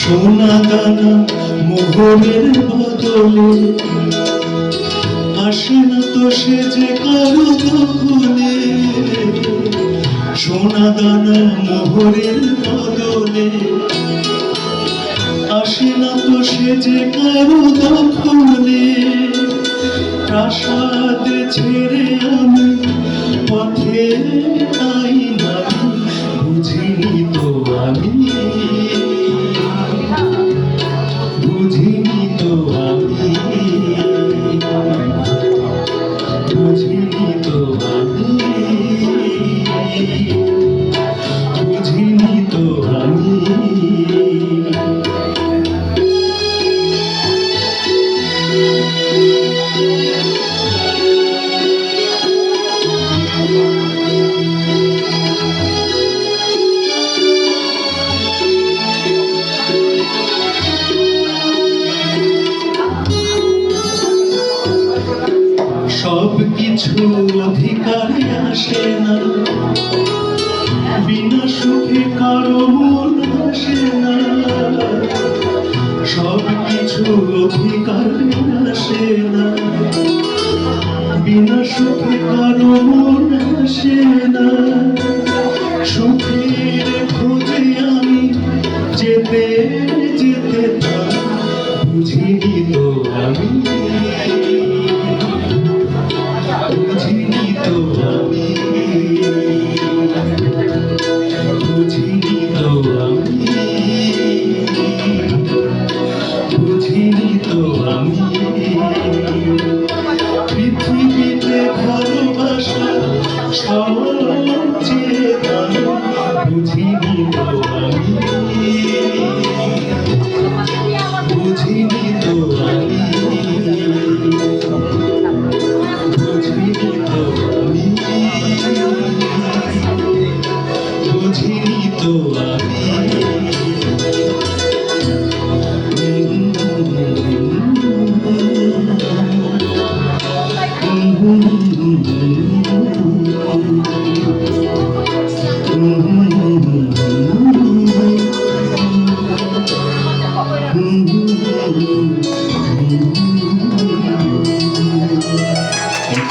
সোনা দানা মোহরের বদলে আসে না তো সে যে কারও তখনে সোনা দানা মোহরের বদলে আসে তো সে যে কারও তখনে প্রাসাদ ছেড়ে আমি পথে বুঝিনি সব কিছু অধিকারে আসে না। বিনা সুখে কারও মন আসে না। সব কিছু অধিকারে আসে না। বিনা সুখে কারও মন আসে না। সুখের খোঁজে আমি যেতে Mm-hmm.